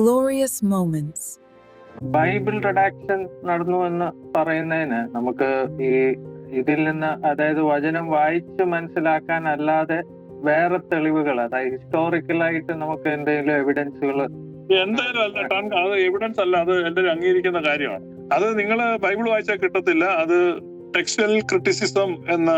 glorious moments. Bible റിഡാക്ഷൻ നടന്നു എന്ന് പറയുന്നതിന് നമുക്ക് ഈ ഇതിൽ നിന്ന് അതായത് വചനം വായിച്ച് മനസ്സിലാക്കാൻ അല്ലാതെ വേറെ തെളിവുകൾ അതായത് ഹിസ്റ്റോറിക്കലായിട്ട് നമുക്ക് എന്തെങ്കിലും എവിഡൻസുകൾ എന്തായാലും അല്ല അത് എവിഡൻസ് അല്ല അത് എല്ലാവരും അംഗീകരിക്കുന്ന കാര്യമാണ് അത് നിങ്ങൾ ബൈബിൾ വായിച്ചാൽ കിട്ടത്തില്ല അത് ടെക്സ്റ്റൽ ക്രിറ്റിസിസം എന്ന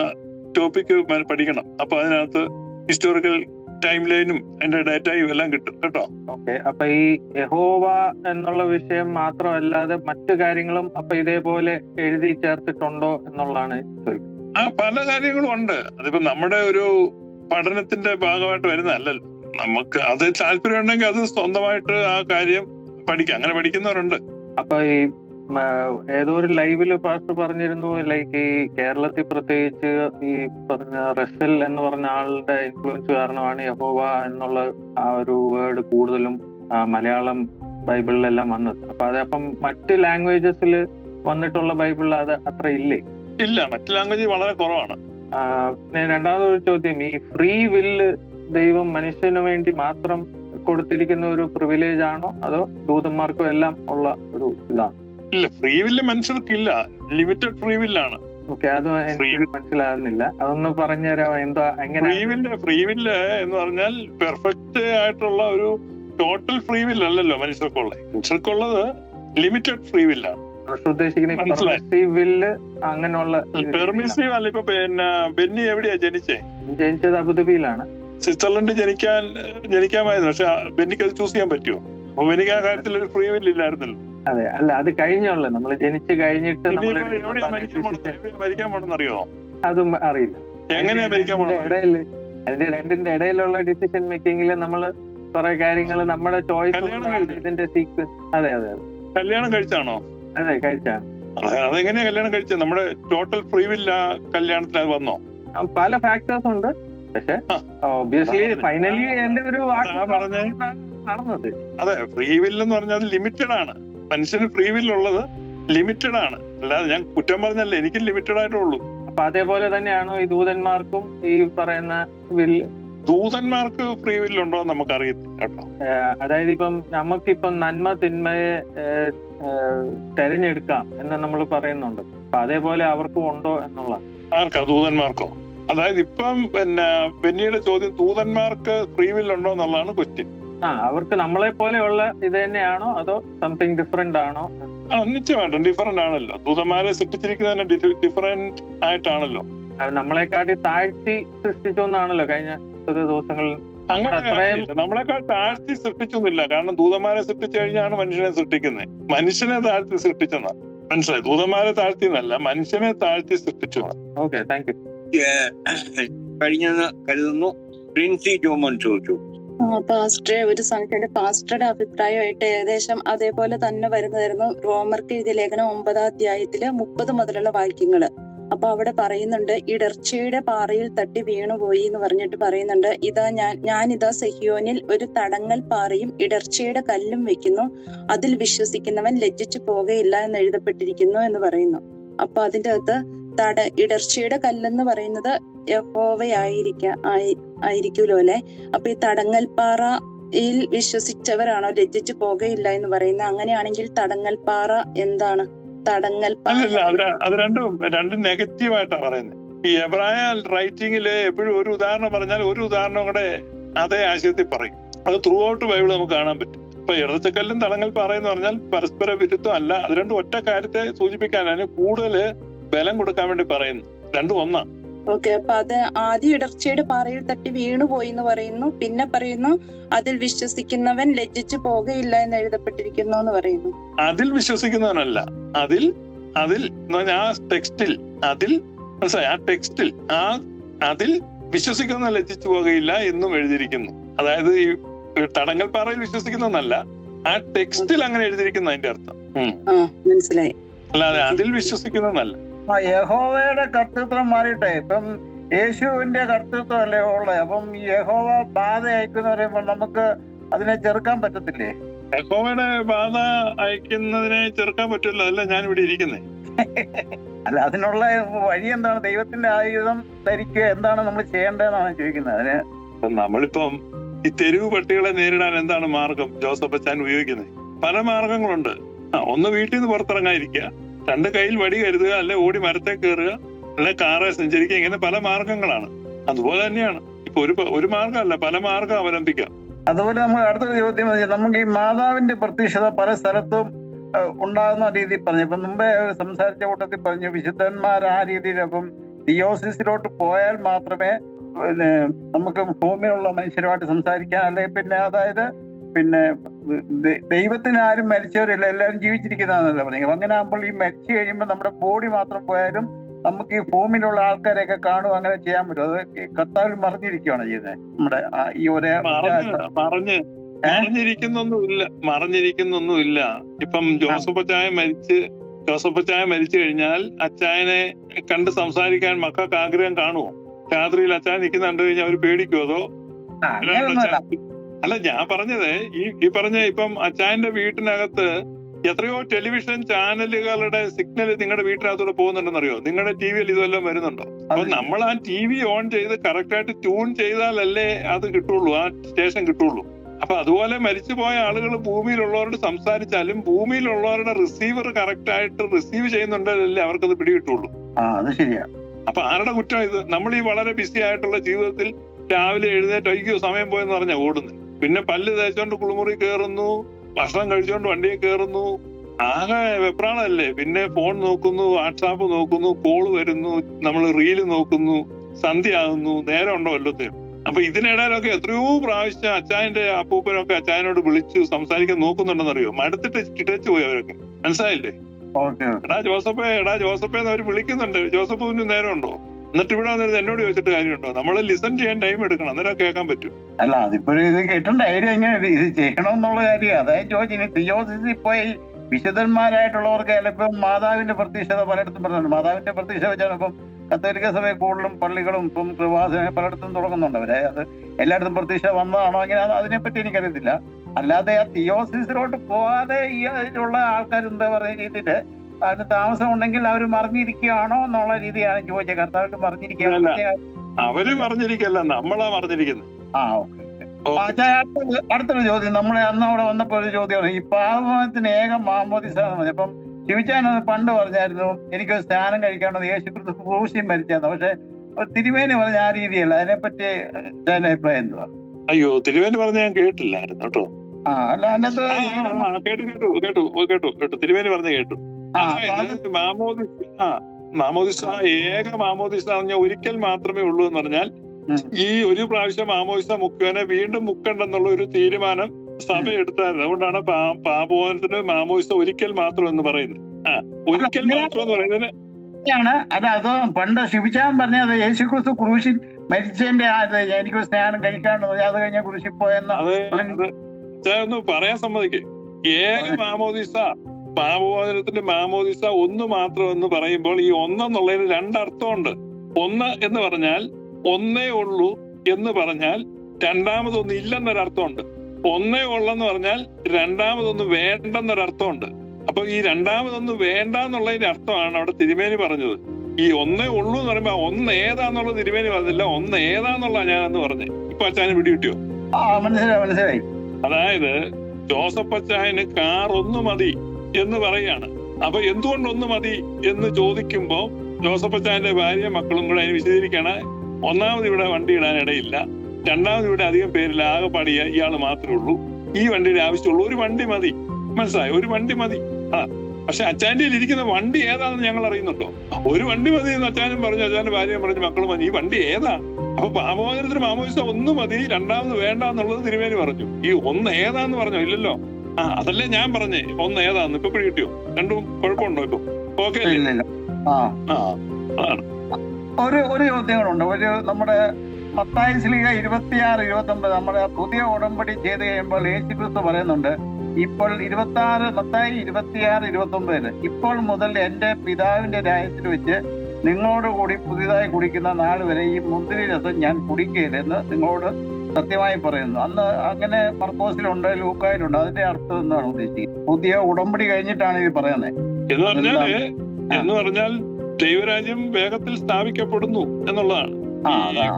ടോപ്പിക്ക് പഠിക്കണം അപ്പൊ അതിനകത്ത് ഹിസ്റ്റോറിക്കൽ ടൈം ലൈനും അതിന്റെ ഡാറ്റയും എല്ലാം കിട്ടും കേട്ടോ. ഓക്കെ അപ്പൊ ഈ യഹോവ എന്നുള്ള വിഷയം മാത്രമല്ലാതെ മറ്റു കാര്യങ്ങളും അപ്പൊ ഇതേപോലെ എഴുതി ചേർത്തിട്ടുണ്ടോ എന്നുള്ളതാണ് ആ പല കാര്യങ്ങളും ഉണ്ട്. അതിപ്പോ നമ്മുടെ ഒരു പഠനത്തിന്റെ ഭാഗമായിട്ട് വരുന്നതല്ലല്ലോ നമുക്ക് അത് താല്പര്യം ഉണ്ടെങ്കിൽ അത് സ്വന്തമായിട്ട് ആ കാര്യം പഠിക്കാം. അങ്ങനെ പഠിക്കുന്നവരുണ്ട്. അപ്പൊ ഈ ഏതോ ഒരു ലൈവിൽ പാസ്റ്റർ പറഞ്ഞിരുന്നു ലൈക്ക് ഈ കേരളത്തിൽ പ്രത്യേകിച്ച് ഈ പറഞ്ഞ റസൽ എന്ന് പറഞ്ഞ ആളുടെ ഇൻഫ്ലുവൻസ് കാരണമാണ് യഹോവ എന്നുള്ള ആ ഒരു വേർഡ് കൂടുതലും മലയാളം ബൈബിളിലെല്ലാം വന്നത്. അപ്പൊ അത് അപ്പം മറ്റ് ലാംഗ്വേജസിൽ വന്നിട്ടുള്ള ബൈബിളിൽ അത് അത്ര ഇല്ലേ? ഇല്ല മറ്റ് ലാംഗ്വേജ് വളരെ കുറവാണ്. രണ്ടാമതൊരു ചോദ്യം ഈ ഫ്രീ വില്ല് ദൈവം മനുഷ്യന് വേണ്ടി മാത്രം കൊടുത്തിരിക്കുന്ന ഒരു പ്രിവിലേജ് ആണോ? അതോ ദൂതന്മാർക്കും എല്ലാം ഉള്ള ഒരു ഇതാണ്? ഇല്ല ഫ്രീ വില്ല് മനുഷ്യർക്കില്ല. ലിമിറ്റഡ് ഫ്രീ വില്ലാണ് ഓക്കെ അത് എനിക്ക് മനസ്സിലാകുന്നില്ല അതൊന്ന് പറഞ്ഞുതരാമോ? എന്താ എങ്ങനെ? ഫ്രീ വില്ല് ഫ്രീ വില്ല് എന്ന് പറഞ്ഞാൽ പെർഫെക്റ്റ് ആയിട്ടുള്ള ഒരു ടോട്ടൽ ഫ്രീ വില്ല് അല്ലല്ലോ മനുഷ്യർക്കുള്ളത്. മനുഷ്യർക്കുള്ളത് ലിമിറ്റഡ് ഫ്രീ വില്ലാണ് ഉദ്ദേശിക്കുന്ന മനസ്സിലായി. അങ്ങനെയുള്ള പെർമിസീവ് അല്ല ഇപ്പൊ പിന്നെ ബെന്നി എവിടെയാ ജനിച്ചേ? ജനിച്ചത് അബുദാബിയിലാണ്. സ്വിറ്റ്സർലൻഡ് ജനിക്കാൻ ജനിക്കാമായിരുന്നു. പക്ഷെ ബെന്നിക്ക് അത് ചൂസ് ചെയ്യാൻ പറ്റുമോ? അപ്പൊ ബെന്നിക്ക് ആ കാര്യത്തിൽ ഒരു ഫ്രീ വില്ല് ഇല്ലായിരുന്നല്ലോ. അതെ അല്ല അത് കഴിഞ്ഞുള്ള. നമ്മൾ ജനിച്ച് കഴിഞ്ഞിട്ട് നമ്മൾ മരിക്കാൻ അതും അറിയില്ല. എങ്ങനെയാ മരിക്കാൻ അതിന്റെ രണ്ടിന്റെ ഇടയിലുള്ള ഡിസിഷൻ മേക്കിങ്ങിൽ നമ്മൾ കുറെ കാര്യങ്ങൾ നമ്മുടെ ചോയ്സ് ഇതിന്റെ സീക്സ് അതെ അതെ അതെ. കല്യാണം കഴിച്ചാണോ? അതെ കഴിച്ചാണ്. അത് അതെങ്ങനെയാ കല്യാണം കഴിച്ചത്? നമ്മുടെ ടോട്ടൽ ഫ്രീ വില്ല കല്യാണത്തിന് അത് വന്നോ? പല ഫാക്ടേഴ്സ് ഉണ്ട്. പക്ഷെ ഓബിയസ്ലി ഒബിയസ്ലി ഫൈനലി എന്റെ ഒരു വാക്ക് പറഞ്ഞത്. പറഞ്ഞേ. നടന്നത്. അതെ ഫ്രീ വില്ലെന്ന് പറഞ്ഞാൽ ലിമിറ്റഡ് ആണ്. മനുഷ്യന് ഫ്രീ വില്ല് ഉള്ളത് ലിമിറ്റഡ് ആണ്. അല്ലാതെ ഞാൻ കുറ്റം പറഞ്ഞല്ലേ എനിക്ക് ലിമിറ്റഡ് ആയിട്ടുള്ളൂ. അപ്പൊ അതേപോലെ തന്നെയാണോ ഈ ദൂതന്മാർക്കും ഈ പറയുന്ന വില്ല് ദൂതന്മാർക്ക് ഫ്രീ വില്ല് ഉണ്ടോ എന്ന് നമുക്ക് അറിയത്തില്ല കേട്ടോ. അതായത് ഇപ്പം നമുക്കിപ്പം നന്മ തിന്മയെ തെരഞ്ഞെടുക്കാം എന്ന് നമ്മൾ പറയുന്നുണ്ട്. അപ്പൊ അതേപോലെ അവർക്കും ഉണ്ടോ എന്നുള്ള ആർക്കാ? ദൂതന്മാർക്കോ? അതായത് ഇപ്പം പിന്നെ ബെന്നിയുടെ ചോദ്യം ദൂതന്മാർക്ക് ഫ്രീ വില്ല് ഉണ്ടോ എന്നുള്ളതാണ് ക്വസ്റ്റ്യൻ ആ അവർക്ക് നമ്മളെ പോലെയുള്ള ഇത് തന്നെയാണോ അതോ സംതിങ് ഡിഫറെന്റ് ആണോ? നിശ്ചയമായിട്ടും ഡിഫറെന്റ് ആണല്ലോ. ദൂതന്മാരെ സൃഷ്ടിച്ചിരിക്കുന്നതന്നെ ഡിഫറെന്റ് ആയിട്ടാണല്ലോ. അത് നമ്മളെക്കാട്ടി താഴ്ത്തി സൃഷ്ടിച്ചു എന്നാണല്ലോ കഴിഞ്ഞ ദിവസങ്ങളിൽ. അങ്ങനെ. നമ്മളെക്കാൾ താഴ്ത്തി സൃഷ്ടിച്ചൊന്നുമില്ല. കാരണം ദൂതന്മാരെ സൃഷ്ടിച്ചു കഴിഞ്ഞാണ് മനുഷ്യനെ സൃഷ്ടിക്കുന്നത്. മനുഷ്യനെ താഴ്ത്തി സൃഷ്ടിച്ചെന്നാ. മനസ്സിലായി? ദൂതന്മാരെ താഴ്ത്തി എന്നല്ല മനുഷ്യനെ താഴ്ത്തി സൃഷ്ടിച്ചു ഓക്കെ താങ്ക് യു കഴിഞ്ഞെന്ന് കരുതുന്നു. പ്രിൻസി ജോമോൻ ചോദിച്ചു. ആ, പാസ്റ്ററെ ഒരു സംഖ്യയുടെ പാസ്റ്ററുടെ അഭിപ്രായമായിട്ട് ഏകദേശം അതേപോലെ തന്നെ വരുന്നതായിരുന്നു റോമർക്ക് എഴുതിയ ലേഖനം ഒമ്പതാം അധ്യായത്തിൽ മുപ്പത് മുതലുള്ള വാക്യങ്ങൾ. അപ്പൊ അവിടെ പറയുന്നുണ്ട് ഇടർച്ചയുടെ പാറയിൽ തട്ടി വീണുപോയി എന്ന് പറഞ്ഞിട്ട് പറയുന്നുണ്ട് ഇതാ ഞാൻ ഞാൻ ഇതാ സെഹിയോനിൽ ഒരു തടങ്ങൽ പാറയും ഇടർച്ചയുടെ കല്ലും വെക്കുന്നു. അതിൽ വിശ്വസിക്കുന്നവൻ ലജ്ജിച്ചു പോകയില്ല എന്ന് എഴുതപ്പെട്ടിരിക്കുന്നു എന്ന് പറയുന്നു. അപ്പൊ അതിന്റെ അകത്ത് തട ഇടർച്ചയുടെ കല്ലെന്ന് പറയുന്നത് യഹോവയായിരിക്ക ആയി ആയിരിക്കുമല്ലോ അല്ലെ? അപ്പൊ ഈ തടങ്ങൽപ്പാറ തടങ്ങൽപ്പാറയിൽ വിശ്വസിച്ചവരാണോ? ലജ്ജിച്ചു പോകയില്ല എന്ന് പറയുന്നത്. അങ്ങനെയാണെങ്കിൽ തടങ്ങൽപ്പാറ എന്താണ്? തടങ്ങൽപ്പാറ. അത് രണ്ടും രണ്ടും നെഗറ്റീവായിട്ടാ പറയുന്നത് ഈ എബ്രായ റൈറ്റിംഗിൽ എപ്പോഴും ഒരു ഉദാഹരണം പറഞ്ഞാൽ ഒരു ഉദാഹരണം കൂടെ അതേ ആശയത്തിൽ പറയും. അത് ത്രൂ ഔട്ട് ബൈബിൾ നമുക്ക് കാണാൻ പറ്റും. ഇപ്പൊ ഇടത്തക്കല്ലും തടങ്ങൽ പാറയെന്ന് പറഞ്ഞാൽ പരസ്പര വിരുദ്ധം അല്ല അത് രണ്ടും ഒറ്റ കാര്യത്തെ സൂചിപ്പിക്കാനാണ് കൂടുതൽ ബലം കൊടുക്കാൻ വേണ്ടി പറയുന്നു. രണ്ടും ഒന്നാ. ഓക്കെ അപ്പൊ അത് ആദ്യ ഇടർച്ചയുടെ പാറയിൽ തട്ടി വീണുപോയി എന്ന് പറയുന്നു. പിന്നെ പറയുന്നു അതിൽ വിശ്വസിക്കുന്നവൻ ലജ്ജിച്ചു പോകയില്ല എന്ന് എഴുതപ്പെട്ടിരിക്കുന്നു എന്ന് പറയുന്നു. അതിൽ വിശ്വസിക്കുന്നവനല്ല. അതിൽ അതിൽ എന്ന് പറഞ്ഞാൽ ആ ടെക്സ്റ്റിൽ അതിൽ മനസ്സിലായി? ആ ടെക്സ്റ്റിൽ ആ അതിൽ വിശ്വസിക്കുന്ന ലജ്ജിച്ചു പോകയില്ല എന്നും എഴുതിയിരിക്കുന്നു. അതായത് ഈ തടങ്ങൽ പാറയിൽ വിശ്വസിക്കുന്നതല്ല ആ ടെക്സ്റ്റിൽ അങ്ങനെ എഴുതിയിരിക്കുന്ന അതിന്റെ അർത്ഥം. മനസ്സിലായി. അല്ലാതെ അതിൽ വിശ്വസിക്കുന്നതല്ല ആ യഹോവയുടെ കർത്തൃത്വം മാറിയിട്ടെ. ഇപ്പം യേശുവിന്റെ കർത്തൃത്വം അല്ലേ ഉള്ളത് അപ്പം യഹോവ ബാധ അയക്കുന്ന പറയുമ്പോൾ നമുക്ക് അതിനെ ചെറുക്കാൻ പറ്റത്തില്ലേ? യഹോവയുടെ ബാധ അയക്കുന്നതിനെ ചെറുക്കാൻ പറ്റില്ല അല്ല? ഞാൻ ഇവിടെ ഇരിക്കുന്നത് അല്ല അതിനുള്ള വഴി എന്താണ്? ദൈവത്തിന്റെ ആയുധം ധരിക്കുക എന്താണ് നമ്മൾ ചെയ്യേണ്ടതെന്നാണ് ചോദിക്കുന്നത്. അതിന് നമ്മളിപ്പം ഈ തെരുവ് പട്ടികളെ നേരിടാൻ എന്താണ് മാർഗം? ജോസഫ് അച്ചാൻ ഉപയോഗിക്കുന്നത്. പല മാർഗങ്ങളുണ്ട്. ഒന്ന് വീട്ടിൽ നിന്ന് പുറത്തിറങ്ങാതിരിക്കുക. രണ്ട് കയ്യിൽ വടി കരുതുക അല്ലെ ഓടി മരത്തെ കയറുക അല്ലെ കാറെ സഞ്ചരിക്കുക ഇങ്ങനെ പല മാർഗങ്ങളാണ്. അതുപോലെ തന്നെയാണ്. ഇപ്പൊ ഒരു ഒരു മാർഗമല്ല പല മാർഗം അവലംബിക്കാം. അതുപോലെ നമ്മൾ അടുത്ത ചോദ്യം നമുക്ക് ഈ മാതാവിന്റെ പ്രത്യക്ഷത പല സ്ഥലത്തും ഉണ്ടാകുന്ന രീതി പറഞ്ഞു. ഇപ്പൊ മുമ്പേ സംസാരിച്ച കൂട്ടത്തിൽ പറഞ്ഞു വിശുദ്ധന്മാർ ആ രീതിയിൽ അപ്പം തിയോസിസിലോട്ട് പോയാൽ മാത്രമേ പിന്നെ നമുക്ക് ഭൂമിയിലുള്ള മനുഷ്യരുമായിട്ട് സംസാരിക്കാൻ അല്ലെങ്കിൽ പിന്നെ അതായത് പിന്നെ ദൈവത്തിന് ആരും മരിച്ചവരില്ല എല്ലാവരും ജീവിച്ചിരിക്കുന്നതാണല്ലോ പറഞ്ഞത്. അങ്ങനെ ആകുമ്പോൾ ഈ മരിച്ചു കഴിയുമ്പോൾ നമ്മുടെ ബോഡി മാത്രം പോയാലും നമുക്ക് ഈ ഭൂമിയിലുള്ള ആൾക്കാരെയൊക്കെ കാണും അങ്ങനെ ചെയ്യാൻ പറ്റും. അത് കത്താവിൽ കർത്താവിൽ മറിഞ്ഞിരിക്കുകയാണ് ചെയ്യുന്നത്. നമ്മുടെ ഈ ഒരേ പറഞ്ഞു മറഞ്ഞ് മറിഞ്ഞിരിക്കുന്നൊന്നുമില്ല മറിഞ്ഞിരിക്കുന്നൊന്നുമില്ല. ഇപ്പം ജോസഫ് അച്ചായ മരിച്ച് ജോസഫ് അച്ചായ മരിച്ചു കഴിഞ്ഞാൽ അച്ചായനെ കണ്ട് സംസാരിക്കാൻ മക്കൾക്ക് ആഗ്രഹം കാണുമോ? രാത്രിയിൽ അച്ചായൻ നിൽക്കുന്ന കണ്ടു കഴിഞ്ഞാൽ അവർ പേടിക്കുമോ അതോ? അല്ല ഞാൻ പറഞ്ഞത് ഈ ഈ പറഞ്ഞ ഇപ്പം അച്ചായന്റെ വീട്ടിനകത്ത് എത്രയോ ടെലിവിഷൻ ചാനലുകളുടെ സിഗ്നൽ നിങ്ങളുടെ വീട്ടിനകത്തൂടെ പോകുന്നുണ്ടെന്നറിയോ? നിങ്ങളുടെ ടി വിയിൽ ഇതെല്ലാം വരുന്നുണ്ടോ? അപ്പൊ നമ്മൾ ആ ടി വി ഓൺ ചെയ്ത് കറക്റ്റ് ആയിട്ട് ട്യൂൺ ചെയ്താലല്ലേ അത് കിട്ടുള്ളൂ ആ സ്റ്റേഷൻ കിട്ടുള്ളൂ. അപ്പൊ അതുപോലെ മരിച്ചുപോയ ആളുകൾ ഭൂമിയിലുള്ളവരോട് സംസാരിച്ചാലും ഭൂമിയിലുള്ളവരുടെ റിസീവർ കറക്റ്റ് ആയിട്ട് റിസീവ് ചെയ്യുന്നുണ്ടല്ലേ അവർക്കത് പിടികിട്ടുള്ളൂ. അത് ശരിയാ. അപ്പൊ ആരുടെ കുറ്റം ഇത്? നമ്മൾ ഈ വളരെ ബിസി ആയിട്ടുള്ള ജീവിതത്തിൽ രാവിലെ എഴുന്നേറ്റ് അയ്യോ സമയം പോയെന്ന് പറഞ്ഞാൽ ഓടുന്നത് പിന്നെ പല്ല് തേച്ചോണ്ട് കുളിമുറി കയറുന്നു ഭക്ഷണം കഴിച്ചോണ്ട് വണ്ടിയിൽ കയറുന്നു ആകെ വെപ്രാളല്ലേ പിന്നെ ഫോൺ നോക്കുന്നു വാട്സാപ്പ് നോക്കുന്നു കോൾ വരുന്നു നമ്മൾ റീൽ നോക്കുന്നു സന്ധ്യ ആകുന്നു നേരം ഉണ്ടോ വല്ലத்தைയും അപ്പൊ ഇതിനിടയിലൊക്കെ എത്രയോ പ്രാവശ്യം അച്ചായന്റെ അപ്പൂപ്പനൊക്കെ അച്ചായനോട് വിളിച്ചു സംസാരിക്കാൻ നോക്കുന്നുണ്ടെന്നറിയോ? മടുത്തിട്ട് ഇട്ടേച്ച് പോയി അവരൊക്കെ. മനസ്സിലായില്ലേ? എടാ ജോസഫേ എടാ ജോസഫേ എന്ന് അവർ വിളിക്കുന്നുണ്ട്. ജോസഫ് നേരം ഉണ്ടോ എന്നിട്ട് ഇവിടെ വന്നിട്ട് എന്നോട് ചോദിച്ചിട്ട് കാര്യമുണ്ടോ? നമ്മൾ ലിസൺ ചെയ്യാൻ ടൈം എടുക്കണം. അന്നേരം കേൾക്കാൻ പറ്റും. അല്ല അതിപ്പോ ഇത് ഐഡിയ എങ്ങനെ? ഇത് ചെയ്യണമെന്നുള്ള കാര്യം. അതായത് ചോദിച്ചു തിയോസിസ് ഇപ്പൊ വിശുദ്ധന്മാരായിട്ടുള്ളവർക്ക് ചിലപ്പം മാതാവിന്റെ പ്രതീക്ഷത പലയിടത്തും പറയുന്നുണ്ട് മാതാവിന്റെ പ്രതീക്ഷ വെച്ചാണ് ഇപ്പം കത്തോലിക്ക സഭയിൽ കൂടുതലും പള്ളികളും ഇപ്പം കൃപാസന പലയിടത്തും തുടങ്ങുന്നുണ്ട്. അവരെ അത് എല്ലായിടത്തും പ്രതീക്ഷ വന്നതാണോ അങ്ങനെ അത് അതിനെപ്പറ്റി എനിക്കറിയത്തില്ല. അല്ലാതെ ആ തിയോസിസിലോട്ട് പോവാതെ ഈ അതിലുള്ള ആൾക്കാർ എന്താ പറയുന്ന രീതിയിൽ അതിന് താമസം ഉണ്ടെങ്കിൽ അവർ മറിഞ്ഞിരിക്കുകയാണോ എന്നുള്ള രീതിയാണ് ചോദിച്ചത് കർത്താവ് മറിഞ്ഞിരിക്കുകയാണോ അവർ മറിഞ്ഞിരിക്കല്ല നമ്മളാ മറിഞ്ഞിരിക്കുന്നത്. ആ ഓക്കെ അടുത്തൊരു ചോദ്യം. നമ്മളെ അന്ന് അവിടെ വന്നപ്പോ ഒരു ചോദ്യമാണ് ഈ പാപത്തിന് ഏക മാമോദിസ അപ്പം ശിവിച്ചാൻ അത് പണ്ട് പറഞ്ഞായിരുന്നു എനിക്ക് സ്നാനം കഴിക്കാനുള്ളത് യേശു ക്രിസ്തു ക്രൂശിയും മരിച്ചാന്ന് പക്ഷെ തിരുവേനി പറഞ്ഞ ആ രീതിയല്ല. അതിനെപ്പറ്റി അച്ഛന്റെ അഭിപ്രായം എന്തുവാ? അയ്യോ തിരുവേന് പറഞ്ഞ ഞാൻ കേട്ടില്ലായിരുന്നു കേട്ടോ. ആ അല്ല അതിനകത്ത് കേട്ടു കേട്ടു കേട്ടു കേട്ടു കേട്ടു. തിരുവേന് പറഞ്ഞ കേട്ടു. അത് മാമോദിസ ആ മാമോദിസ ഏക മാമോദിസ എന്ന് പറഞ്ഞാൽ ഒരിക്കൽ മാത്രമേ ഉള്ളൂ എന്ന് പറഞ്ഞാൽ ഈ ഒരു പ്രാവശ്യം മാമോദിസ മുക്കുവനെ വീണ്ടും മുക്കണ്ടെന്നുള്ള ഒരു തീരുമാനം സഭ എടുത്തായിരുന്നു. അതുകൊണ്ടാണ് പാപോനത്തിന് മാമോദിസ ഒരിക്കൽ മാത്രം എന്ന് പറയുന്നത്. ആ ഒരിക്കൽ മാത്രം എന്ന് പറയുന്നതിന് അത് അത് പണ്ട് ശിവിച്ചാൻ പറഞ്ഞത് യേശു ക്രിസ്തു ക്രൂശിൽ മരിച്ചതിന്റെ ഇത് എനിക്ക് സ്നാനം കഴിക്കാണ്ട് അത് കഴിഞ്ഞ ക്രൂശിൽ പോയെന്ന് അത് അത്. പറയാൻ സമ്മതിക്കേ. ഏക മാമോദിസ പാപമോചനത്തിന്റെ മാമോദിസ ഒന്ന് മാത്രം എന്ന് പറയുമ്പോൾ ഈ ഒന്നെന്നുള്ളതിന് രണ്ടർത്ഥമുണ്ട്. ഒന്ന് എന്ന് പറഞ്ഞാൽ ഒന്നേ ഉള്ളൂ എന്ന് പറഞ്ഞാൽ രണ്ടാമതൊന്നും ഇല്ലെന്നൊരർത്ഥമുണ്ട്. ഒന്നേ ഉള്ളെന്ന് പറഞ്ഞാൽ രണ്ടാമതൊന്നും വേണ്ടെന്നൊരർത്ഥമുണ്ട്. അപ്പൊ ഈ രണ്ടാമതൊന്നും വേണ്ട എന്നുള്ളതിന്റെ അർത്ഥമാണ് അവിടെ തിരുമേനി പറഞ്ഞത്. ഈ ഒന്നേ ഉള്ളൂ എന്ന് പറയുമ്പോ ഒന്ന് ഏതാന്നുള്ള തിരുമേനി പറഞ്ഞില്ല. ഒന്ന് ഏതാന്നുള്ള ഞാൻ എന്ന് പറഞ്ഞു ഇപ്പൊ അച്ഛന് പിടികിട്ടിയോ? മനസ്സിലായി അതായത് ജോസഫ് അച്ചായന് കാർ ഒന്ന് മതി. എന്ന് പറയാണ് അപ്പൊ എന്തുകൊണ്ട് ഒന്ന് മതി എന്ന് ചോദിക്കുമ്പോൾ ജോസഫ് അച്ചാന്റെ ഭാര്യ മക്കളും കൂടെ അതിന് വിശദീകരിക്കാണ് ഒന്നാമത് ഇവിടെ വണ്ടി ഇടാൻ ഇടയില്ല. രണ്ടാമത് ഇവിടെ അധികം പേരില്ല. ആകെപ്പാടിയ ഇയാൾ മാത്രമേ ഉള്ളൂ. ഈ വണ്ടിയുടെ ആവശ്യമുള്ളൂ. ഒരു വണ്ടി മതി. മനസ്സിലായി? ഒരു വണ്ടി മതി. ആ. പക്ഷെ അച്ചാന്റെ ഇരിക്കുന്ന വണ്ടി ഏതാണെന്ന് ഞങ്ങൾ അറിയുന്നുണ്ടോ? ഒരു വണ്ടി മതി എന്ന് അച്ചാനും പറഞ്ഞു. അച്ചാന്റെ ഭാര്യയും പറഞ്ഞു മക്കളും പറഞ്ഞു ഈ വണ്ടി ഏതാ അപ്പൊ പാമോചനത്തിന് മാമോദിസ ഒന്ന് മതി. രണ്ടാമത് വേണ്ട എന്നുള്ളത് തിരുമേനി പറഞ്ഞു. ഈ ഒന്ന് ഏതാന്ന് പറഞ്ഞോ? ഇല്ലല്ലോ. ആ അതല്ലേ ഞാൻ പറഞ്ഞേ. ഒന്ന് ഏതാന്ന്? ഇപ്പൊ പിടികിട്ടിയോ രണ്ടും കുഴപ്പമുണ്ടോ ഇപ്പൊ? ഓക്കെ ആ. അതാണ്. ഒരു ഒരു ചോദ്യങ്ങളുണ്ട്. ഒരു നമ്മുടെ പത്തായ സ്ലീഹ ഇരുപത്തിയാറ് ഇരുപത്തി ഒമ്പത് നമ്മുടെ പുതിയ ഉടമ്പടി ചെയ്ത് കഴിയുമ്പോൾ യേശു ക്രിസ്തു പറയുന്നുണ്ട് ഇപ്പോൾ ഇരുപത്തി ആറ് പത്തായി ഇരുപത്തിയാറ് ഇരുപത്തി ഒമ്പതിൽ ഇപ്പോൾ മുതൽ എന്റെ പിതാവിന്റെ രാജ്യത്തിൽ വെച്ച് നിങ്ങളോട് കൂടി പുതിയതായി കുടിക്കുന്ന നാൾ വരെ ഈ മുന്തിരി രസം ഞാൻ കുടിക്കരുതെന്ന് നിങ്ങളോട് സത്യമായി പറയുന്നു. അന്ന് അങ്ങനെ മർക്കോസിലുണ്ട് ലൂക്കായിലുണ്ട് അതിന്റെ അർത്ഥം എന്നാണ് ഉദ്ദേശിക്കുന്നത്? പുതിയ ഉടമ്പടി കഴിഞ്ഞിട്ടാണ് ഇത് പറയുന്നത്. എന്ന് പറഞ്ഞാൽ എന്ന് പറഞ്ഞാൽ ദൈവരാജ്യം വേഗത്തിൽ സ്ഥാപിക്കപ്പെടുന്നു എന്നുള്ളതാണ്.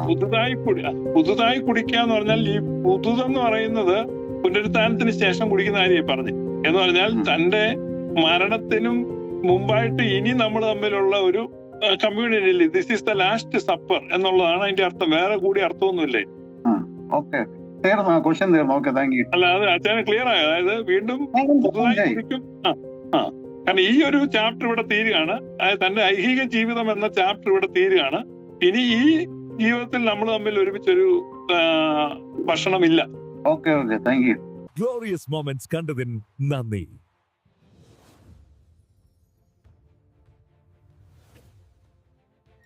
പുതുതായി കുടി പുതുതായി കുടിക്കുക എന്ന് പറഞ്ഞാൽ ഈ പുതുതെന്ന് പറയുന്നത് പുനരുത്ഥാനത്തിന് ശേഷം കുടിക്കുന്ന കാര്യം പറഞ്ഞു. എന്ന് പറഞ്ഞാൽ തന്റെ മരണത്തിനും മുമ്പായിട്ട് ഇനി നമ്മൾ തമ്മിലുള്ള ഒരു community this is the last supper എന്നുള്ളതാണ് അതിന്റെ അർത്ഥം. വേറെ കൂടി അർത്ഥമൊന്നുമില്ലേ? ഓക്കെ. തീർന്നു? ക്വസ്റ്റ്യൻ തീർന്നു? ഓക്കെ താങ്ക് യു അല്ല അത് അച്ഛന് ക്ലിയർ ആയ? അതായത് വീണ്ടും കാരണം ഈ ഒരു ചാപ്റ്റർ ഇവിടെ തീരുകയാണ്. അതായത് തന്റെ ഐഹിക ജീവിതം എന്ന ചാപ്റ്റർ ഇവിടെ തീരുകയാണ്. ഇനി ഈ ജീവിതത്തിൽ നമ്മൾ തമ്മിൽ ഒരുമിച്ചൊരു ഭക്ഷണമില്ല. Okay okay thank you glorious moments കണ്ടതിന് നന്ദി.